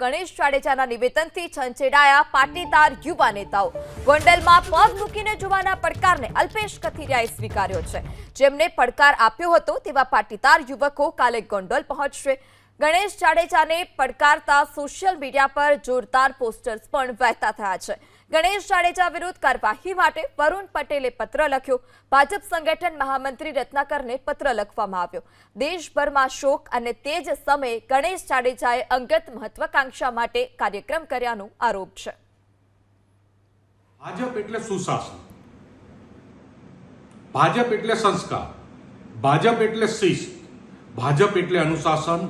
ગણેશ જાડેજાના નિવેદનથી છંછેડાયા પાટીદાર યુવા નેતાઓ. ગોંડલમાં પગ મૂકીને જોવાના પડકારને અલ્પેશ કથિરિયાએ સ્વીકાર્યો છે. જેમને પડકાર આપ્યો હતો તેવા પાટીદાર યુવકો કાલે ગોંડલ પહોંચશે. ગણેશ જાડેજાને પડકારતા સોશિયલ મીડિયા પર જોરદાર પોસ્ટર્સ પણ વહેતા થયા છે. ગણેશ જાડેજા વિરુદ્ધ કાર્યવાહી માટે વરુણ પટેલે પત્ર લખ્યો. ભાજપ સંગઠન મહામંત્રી રત્નાકરને પત્ર લખવામાં આવ્યો. દેશભરમાં શોક અને તે જ સમયે ગણેશ જાડેજાએ અંગત મહત્વાકાંક્ષા માટે કાર્યક્રમ કર્યાનો આરોપ છે. ભાજપ એટલે સુશાસન. ભાજપ એટલે સંસ્કાર. ભાજપ એટલે શિસ્ત. ભાજપ એટલે અનુશાસન.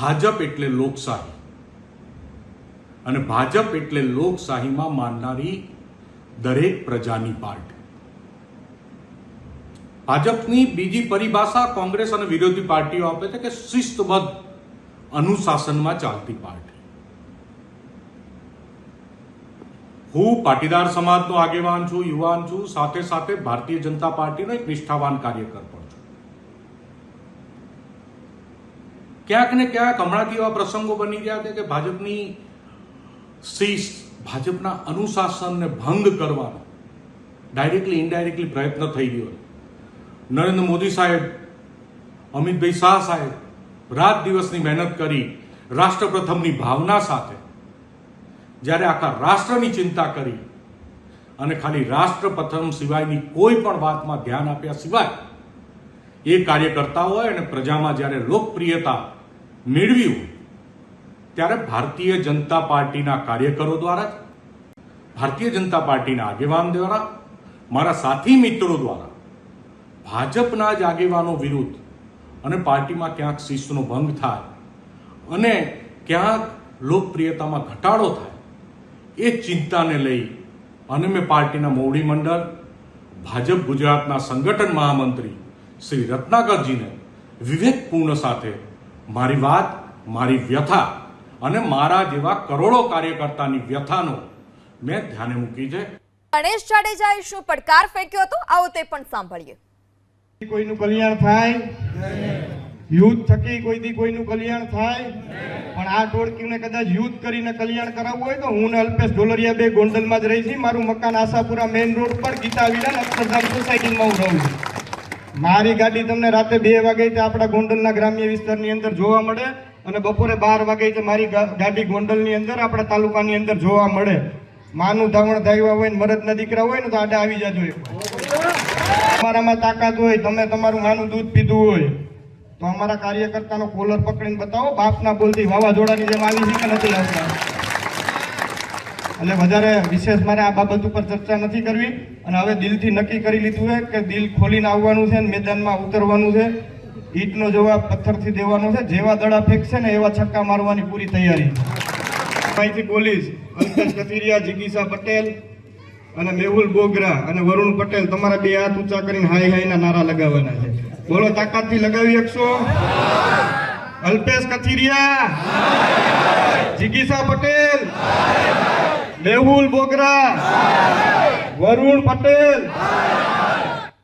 ભાજપ એટલે લોકશાહી. અને ભાજપ એટલે લોકશાહીમાં માનનારી દરેક પ્રજાની પાર્ટી. ભાજપની બીજી પરિભાષા કોંગ્રેસ અને વિરોધી પાર્ટીઓ આપે છે કે શિસ્તબદ્ધ અનુશાસનમાં ચાલતી પાર્ટી. હું પાટીદાર સમાજનો આગેવાન છું, યુવાન છું, સાથે સાથે ભારતીય જનતા પાર્ટીનો એક નિષ્ઠાવાન કાર્યકર પણ છું. ક્યાંક ને ક્યાંક હમણાંથી એવા પ્રસંગો બની રહ્યા છે કે ભાજપની શિસ્ત ભાજપના અનુશાસનને ભંગ કરવાનો ડાયરેક્ટલી ઇનડાયરેક્ટલી પ્રયત્ન થઈ રહ્યો નરેન્દ્ર મોદી સાહેબ, અમિતભાઈ શાહ સાહેબ રાત દિવસની મહેનત કરી રાષ્ટ્રપ્રથમની ભાવના સાથે જ્યારે આખા રાષ્ટ્રની ચિંતા કરી અને ખાલી રાષ્ટ્રપ્રથમ સિવાયની કોઈ પણ વાતમાં ધ્યાન આપ્યા સિવાય, એ કાર્યકર્તાઓએ અને પ્રજામાં જ્યારે લોકપ્રિયતા મેળવી હોય ત્યારે ભારતીય જનતા પાર્ટીના કાર્યકરો દ્વારા ભારતીય જનતા પાર્ટીના આગેવાન દ્વારા, મારા સાથી મિત્રો દ્વારા, ભાજપના જ આગેવાનો વિરુદ્ધ અને પાર્ટીમાં ક્યાંક શિસ્તનો ભંગ થાય અને ક્યાંક લોકપ્રિયતામાં ઘટાડો થાય, એ ચિંતાને લઈ અને મેં પાર્ટીના મોવડી મંડળ, ભાજપ ગુજરાતના સંગઠન મહામંત્રી શ્રી રત્નાકરજીને વિવેકપૂર્ણ સાથે મારી વાત, મારી વ્યથા અને મારા જેવા કરોડો કાર્યકર્તાની વ્યથાનો મેં ધ્યાને મૂકી છે. ગણેશ જાડેજાએ શું પડકાર ફેંક્યો હતો? આવો તે પણ સાંભળીએ. કોઈનું કલ્યાણ થાય? યુદ્ધ થકી કોઈથી કોઈનું કલ્યાણ થાય? પણ આ ટોળકીને કદાચ યુદ્ધ કરીને કલ્યાણ કરાવવું હોય તો હું ને અલ્પેશ ઢોલરિયા બે ગોંડલમાં જ રહી છી મારું મકાન આશાપુરા મેઇન રોડ પર ગીતા વિલાન અક્ષરધામ સોસાયટીમાં હું રહું છું. મારી ગાડી તમને રાતે બે વાગે આપણા ગોંડલના ગ્રામ્ય વિસ્તારની અંદર જોવા મળે. અને બપોરે બાર વાગે તો મારી ગાડી ગોંડલની અંદર આપણા તાલુકાની અંદર જોવા મળે. માનું ધાવણ ધાવ્યા હોય ને મરદના દીકરા હોય ને તો આડે આવી જાજો તમારામાં તાકાત હોય, તમે તમારું માનું દૂધ પીધું હોય, તો અમારા કાર્યકર્તાનો કોલર પકડીને બતાવો, બાપના બોલથી વાવાઝોડાની જેમ આવી છે કે નથી આવતા. એટલે વધારે વિશેષ મારે આ બાબત ઉપર ચર્ચા નથી કરવી. અને હવે દિલથી નક્કી કરી લીધું છે કે દિલ ખોલીને આવવાનું છે અને મેદાનમાં ઉતરવાનું છે. ઈટનો જવાબ પથ્થરથી દેવાનો છે. જેવા દડા ફેંકશે ને એવા છક્કા મારવાની પૂરી તૈયારી. અહીંથી પોલીસ અલ્પેશ કથિરિયા, જિગીસા પટેલ અને મેહુલ બોગરા અને વરુણ પટેલ તમારા બે હાથ ઊંચા કરીને હાય હાયના નારા લગાવવાના છે. બોલો, તાકાતથી લગાવી શકશો અલ્પેશ કથિરિયા. જિગીસા પટેલ. મેહુલ બોગરા. વરુણ પટેલ.